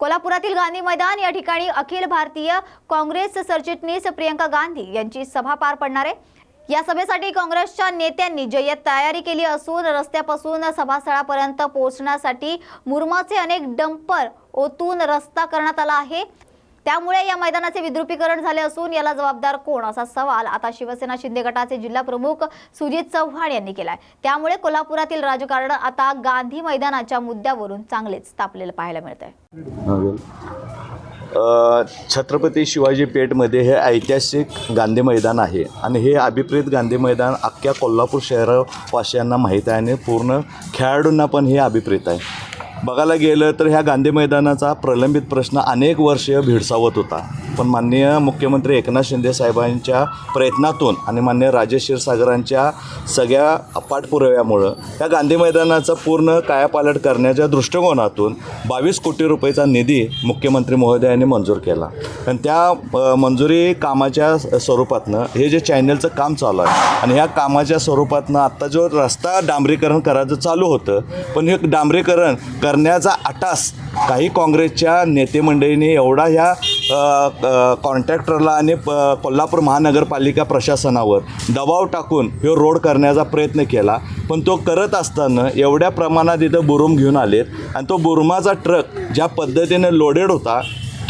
कोल्हापुरातील गांधी मैदान या ठिकाणी अखिल भारतीय काँग्रेस सरचिटणीस प्रियंका गांधी यांची सभा पार पडणार आहे. या सभेसाठी काँग्रेसच्या नेत्यांनी जय्यत तयारी केली असून रस्त्यापासून सभास्थळापर्यंत पोहोचण्यासाठी मुरमाचे अनेक डंपर ओतून रस्ता करण्यात आला आहे. त्यामुळे या मैदानाचे विद्रुपीकरण झाले असून याला जबाबदार कोण? असा सवाल आता शिवसेना शिंदे गटाचे जिल्हा प्रमुख सुजित चव्हाण यांनी केलाय. त्यामुळे कोल्हापुरातील राजकारण आता गांधी मैदानाच्या मुद्द्यावरून चांगलेच तापलेलं पाहायला मिळत आहे छत्रपती शिवाजी पेठमध्ये हे ऐतिहासिक गांधी मैदान आहे आणि हे अभिप्रेत गांधी मैदान अख्ख्या कोल्हापूर शहरवासियांना माहीत आहे आणि पूर्ण खेळाडूंना पण हे अभिप्रेत आहे. बघायला गेलं तर ह्या गांधी मैदानाचा प्रलंबित प्रश्न अनेक वर्ष भेडसावत होता. पण माननीय मुख्यमंत्री एकनाथ शिंदे साहेबांच्या प्रयत्नातून आणि माननीय राजेश क्षीरसागरांच्या सगळ्या पाठपुराव्यामुळं या गांधी मैदानाचा पूर्ण कायापालट करण्याच्या दृष्टिकोनातून बावीस कोटी रुपयेचा निधी मुख्यमंत्री महोदयांनी मंजूर केला. आणि त्या मंजुरी कामाच्या स्वरूपातनं हे जे चॅनलचं काम चालू आहे आणि ह्या कामाच्या स्वरूपातनं आत्ता जो रस्ता डांबरीकरण करायचं चालू होतं पण हे डांबरीकरण करण्याचा आटास काही काँग्रेसच्या नेतेमंडळींनी एवढा ह्या कॉन्ट्रॅक्टरला आणि प कोल्हापूर महानगरपालिका प्रशासनावर दबाव टाकून हे रोड करण्याचा प्रयत्न केला. पण तो करत असताना एवढ्या प्रमाणात इथं बुरुम घेऊन आलेत. आणि तो बुरुमाचा ट्रक ज्या पद्धतीने लोडेड होता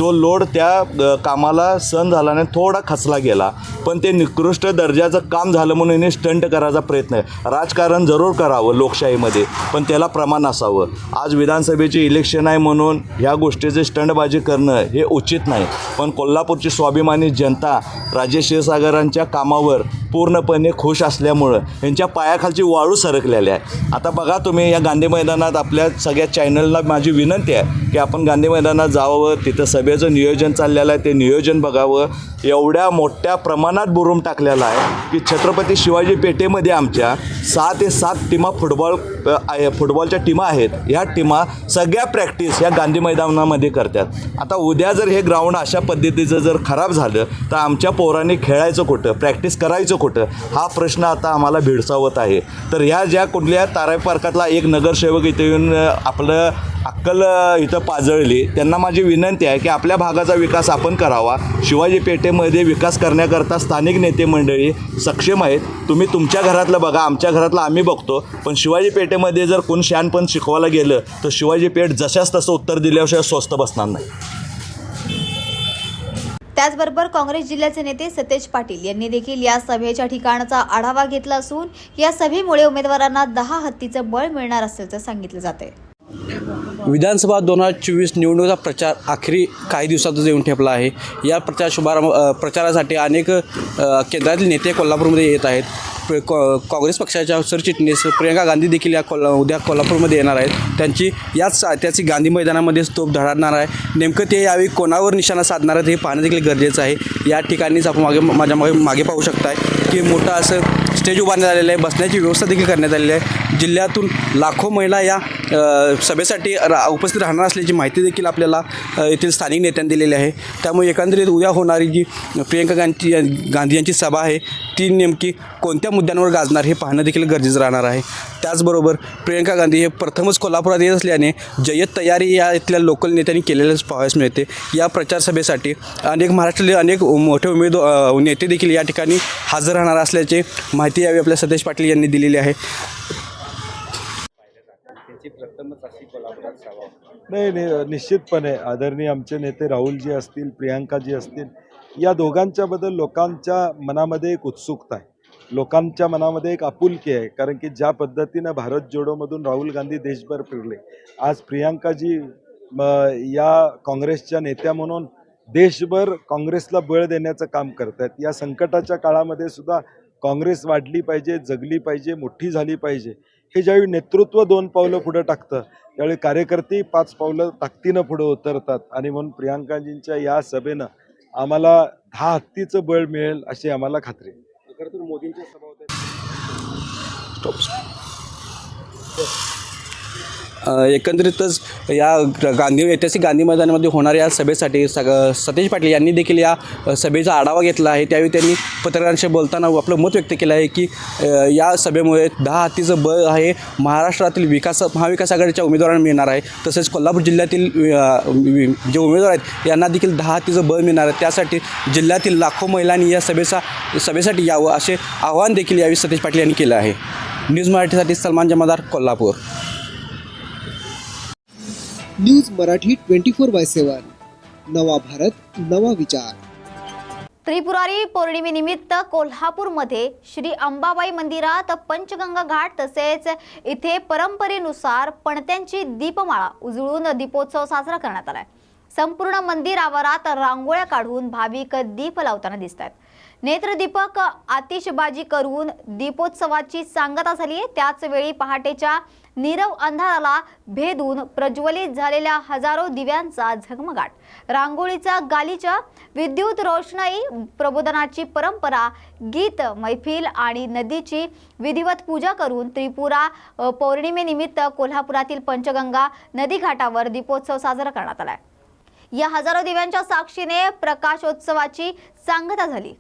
तो लोड त्या कामाला सण झाल्याने थोडा खचला गेला. पण ते निकृष्ट दर्जाचं काम झालं म्हणून हिने स्टंट करायचा प्रयत्न आहे. राजकारण जरूर करावं लोकशाहीमध्ये पण त्याला प्रमाण असावं. आज विधानसभेचे इलेक्शन आहे म्हणून ह्या गोष्टीचे स्टंटबाजी करणं हे उचित नाही. पण कोल्हापूरची स्वाभिमानी जनता राजेश क्षीरसागरांच्या कामावर पूर्णपणे खुश असल्यामुळं यांच्या पायाखालची वाळू सरकलेली आहे आता बघा तुम्ही या गांधी मैदानात आपल्या सगळ्या चॅनलला माझी विनंती आहे की आपण गांधी मैदानात जावं तिथं सभेचं नियोजन चाललेलं आहे ते नियोजन बघावं. एवढ्या मोठ्या प्रमाणात बुरूम टाकलेला आहे की छत्रपती शिवाजी पेठेमध्ये आमच्या सहा ते सात टीमा फुटबॉल आहे फुटबॉलच्या टीमा आहेत. ह्या टीमा सगळ्या प्रॅक्टिस या गांधी मैदानामध्ये करतात. आता उद्या जर हे ग्राउंड अशा पद्धतीचं जर खराब झालं तर आमच्या पोरांनी खेळायचं कुठं? प्रॅक्टिस करायचं कुठं हा प्रश्न आता आम्हाला भेडसावत आहे. तर ह्या ज्या कुठल्या ताराई पार्कातला एक नगरसेवक इथे येऊन आपलं अक्कल इथं पाजळली त्यांना माझी विनंती आहे की आपल्या भागाचा विकास आपण करावा. शिवाजी पेठेमध्ये विकास करण्याकरता स्थानिक नेते मंडळी सक्षम आहेत. तुम्ही तुमच्या घरातलं बघा आमच्या घरातलं आम्ही बघतो. पण शिवाजी पेठेमध्ये जर कोण शहाणपण शिकवायला गेलं तर शिवाजी पेठ जशाच तसं उत्तर दिल्याशिवाय स्वस्त बसणार नाही. त्याचबरोबर काँग्रेस जिल्ह्याचे नेते सतेज पाटील यांनी देखील या सभेच्या ठिकाणाचा आढावा घेतला असून या सभेमुळे उमेदवारांना दहा हत्तीचं बळ मिळणार असल्याचं सांगितलं जाते विधानसभा दोन हजार चोवीस निवडणुकीचा प्रचार आखरी काही दिवसातच येऊन ठेपला आहे. या प्रचार शुभारंभ प्रचारासाठी अनेक केंद्रातील नेते कोल्हापूरमध्ये येत आहेत. कॉ- काँग्रेस पक्षाच्या सरचिटणीस प्रियंका गांधी देखील या कोल्हा उद्या कोल्हापूरमध्ये येणार आहेत. त्यांची याच त्याची गांधी मैदानामध्ये स्तोप धडाडणार आहे. नेमकं ते यावेळी कोणावर निशाणा साधणार आहेत हे पाहणं देखील गरजेचं आहे. या ठिकाणीच आपण मागे माझ्या मागे मागे पाहू शकताय की मोठं असं स्टेज उभारण्यात आलेलं आहे. बसण्याची व्यवस्था देखील करण्यात आलेली आहे. जिल्ह्यातून लाखो महिला या सभेसाठी रा उपस्थित राहणार असल्याची माहिती देखील आपल्याला येथील स्थानिक नेत्यांनी दिलेली आहे. त्यामुळे एकंदरीत उद्या होणारी जी प्रियंका गांधी गांधी यांची सभा आहे ती नेमकी कोणत्या मुद्द्यांवर गाजणार हे पाहणं देखील गरजेचं राहणार आहे. त्याचबरोबर प्रियंका गांधी हे प्रथमच कोल्हापुरात येत असल्याने जय्यत तयारी या इथल्या लोकल नेत्यांनी केलेलंच पाहायला मिळते. या प्रचार सभेसाठी अनेक महाराष्ट्रातले अनेक मोठे उमेदवार नेते देखील या ठिकाणी हजर राहणार असल्याचे माहिती यावी आपल्या सतेज पाटील यांनी दिलेली आहे. नाही नाही निश्चितपणे आदरणीय आमचे नेते राहुलजी असतील प्रियांकाजी असतील या दोघांच्याबद्दल लोकांच्या मनामध्ये एक उत्सुकता आहे. लोकांच्या मनामध्ये एक आपुलकी आहे. कारण की ज्या पद्धतीनं भारत जोडोमधून राहुल गांधी देशभर फिरले आज प्रियांकाजी या काँग्रेसच्या नेत्या म्हणून देशभर काँग्रेसला बळ देण्याचं काम करत आहेत या संकटाच्या काळामध्ये सुद्धा काँग्रेस वाढली पाहिजे जगली पाहिजे मोठी झाली पाहिजे. हे ज्यावेळी नेतृत्व दोन पावलं पुढं टाकतं त्यावेळी कार्यकर्ते पाच पावलं ताकदीनं पुढं उतरतात. आणि म्हणून प्रियांकाजींच्या या सभेनं आम्हाला दहा हत्तीचं बळ मिळेल अशी आम्हाला खात्री आहे. खरं तर मोदींच्या सभा होत्या. एकंदरीतच या गांधी ऐतिहासिक गांधी मैदानामध्ये होणाऱ्या या सभेसाठी सग सतीश पाटील यांनी देखील या सभेचा आढावा घेतला आहे. त्यावेळी त्यांनी पत्रकारांशी बोलताना आपलं मत व्यक्त केलं आहे की या सभेमुळे दहा हातीचं बळ आहे. महाराष्ट्रातील विकास महाविकास आघाडीच्या उमेदवारांना मिळणार आहे. तसेच कोल्हापूर जिल्ह्यातील जे उमेदवार आहेत यांना देखील दहा हातीचं बळ मिळणार आहे. त्यासाठी जिल्ह्यातील लाखो महिलांनी या सभेचा सभेसाठी यावं असे आवाहन देखील यावेळी सतीश पाटील यांनी केलं आहे. न्यूज मराठीसाठी Salman Jamadar Kolhapur. News Marathi twenty four by seven. नवा भारत नवा विचार. त्रिपुरारी पौर्णिमेनिमित्त कोल्हापूरमध्ये श्री अंबाबाई मंदिरात पंचगंगा घाट तसेच इथे परंपरेनुसार पणत्यांची दीपमाळा उजळून दीपोत्सव साजरा करण्यात आलाय. संपूर्ण मंदिर आवारात रांगोळ्या काढून भाविक दीप लावताना दिसत आहेत नेत्रदीपक आतिषबाजी करून दीपोत्सवाची सांगता झाली त्याचवेळी पहाटेच्या नीरव अंधाराला भेदून प्रज्वलित झालेल्या हजारो दिव्यांचा झगमगाट. रांगोळीचा गालीचा विद्युत रोषणाई प्रबोधनाची परंपरा गीत मैफिल आणि नदीची विधिवत पूजा करून त्रिपुरा पौर्णिमेनिमित्त कोल्हापुरातील पंचगंगा नदीघाटावर दीपोत्सव साजरा करण्यात आला या हजारो दिव्यांच्या साक्षीने प्रकाशोत्सवाची सांगता झाली.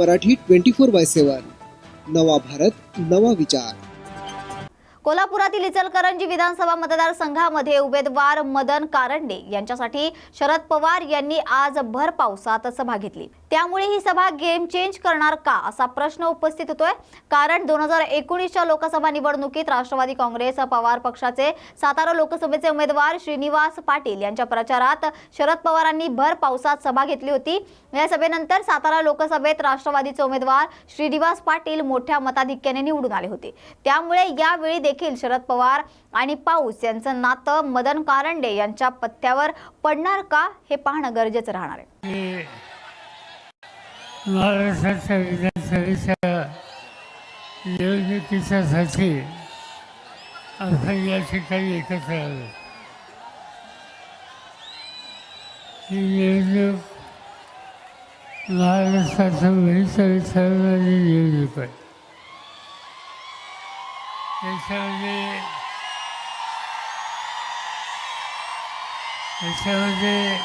Marathi twenty four by seven. नवा भारत नवा विचार. कोल्हापुरातील इचलकरंजी विधानसभा मतदारसंघामध्ये उमेदवार मदन कारंडे यांच्यासाठी शरद पवार यांनी आज भर पावसात सभा घेतली. त्यामुळे ही सभा गेम चेंज करणार का असा प्रश्न उपस्थित होतोय. कारण दोन हजार एकोणीसच्या लोकसभा निवडणुकीत राष्ट्रवादी काँग्रेस पवार पक्षाचे सातारा लोकसभेचे उमेदवार श्रीनिवास पाटील यांच्या प्रचारात शरद पवारांनी भर पावसात सभा घेतली होती. या सभेनंतर सातारा लोकसभेत राष्ट्रवादीचे उमेदवार श्रीनिवास पाटील मोठ्या मताधिक्याने निवडून आले होते. त्यामुळे यावेळी देखील शरद पवार आणि पाऊस यांचं नातं मदन कारंडे यांच्या पत्त्यावर पडणार का हे पाहणं गरजेचं राहणार आहे. महाराष्ट्राच्या विधानसभेच्या निवडणुकीच्यासाठी आपण या ठिकाणी एकत्र आलो ही निवडणूक महाराष्ट्राचं भविष्य ठरवणारी निवडणूक आहे त्याच्यामध्ये त्याच्यामध्ये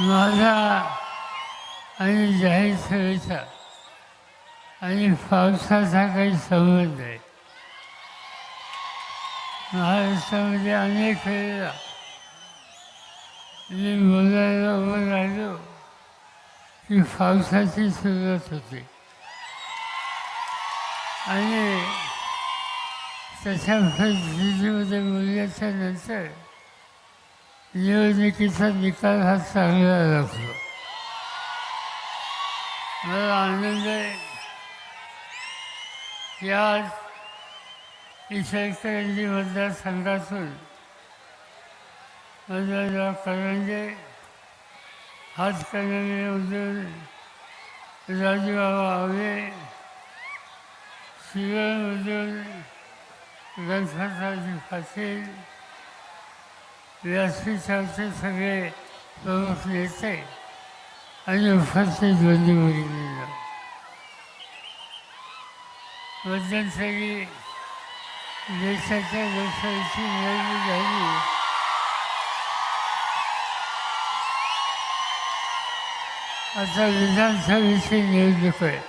माझा आणि जाहीर सभेचा आणि पावसाचा काही संबंध आहे महाराष्ट्रामध्ये अनेक वेळेला मी बोलायला उभं राहिलो की पावसाची सुरुवात होते. आणि तशा परिस्थितीमध्ये बोलल्याच्या नंतर निवडणुकीचा निकाल हा चांगला लागतो. मला आनंद आहे. की आज इचलकरंजी मतदारसंघातून माझा करंजे हातकणंगलेमधून राजूबाबा आवे शिवमधून गणपतरावजी पाटील व्यासपीठाचे सगळे प्रमुख नेते. आणि उपस्थित बंधू गेलं मध्यंतरी देशाच्या लोकशाहीची निवडणूक झाली. आता विधानसभेची निवडणूक आहे.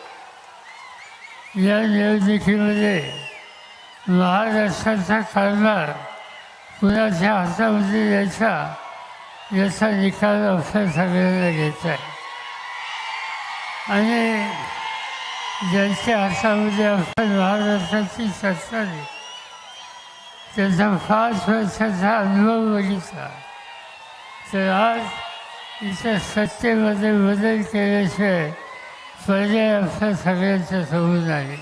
या निवडणुकीमध्ये महाराष्ट्राचा कारभार कुणाच्या हातामध्ये यायचा याचा निकाल आपल्या सगळ्यांना घ्यायचा आहे. आणि ज्यांच्या हातामध्ये आपण महाराष्ट्राची सत्ता आहे त्यांचा पाच वर्षाचा अनुभव बघितला. तर आज इथं सत्तेमध्ये बदल केल्याशिवाय पर्याय आपल्या सगळ्यांच्या समोर आहे.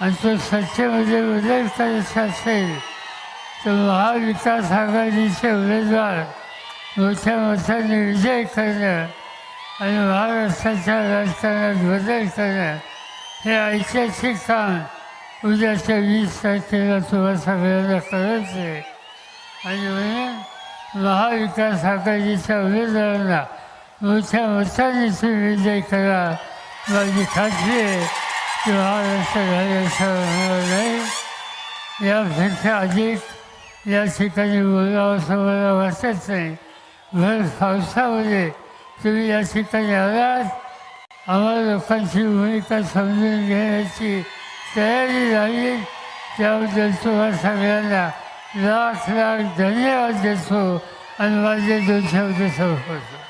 आणि तो सत्तेमध्ये बदल करायचा असेल तर महाविकास आघाडीचे उमेदवार मोठ्या मोठ्याने विजय करणं आणि महाराष्ट्राच्या राजकारणात बदल करणं हे ऐतिहासिक काम उद्याच्या वीस तारखेला तुम्हा सगळ्यांना करायचं. आहे आणि म्हणून महाविकास आघाडीच्या उमेदवारांना मोठ्या मताने तुम्ही विजय करा माझी खात्री आहे की महाराष्ट्र झाल्याचं होणार नाही. यापेक्षा अधिक या ठिकाणी बोलावं असं मला वाटत नाही. भर पावसामध्ये तुम्ही या ठिकाणी आलात आम्हाला लोकांची भूमिका समजून घेण्याची तयारी झाली. त्याबद्दल तुम्हाला सगळ्यांना लाख लाख धन्यवाद देतो आणि माझे दोन शब्द संपवतो.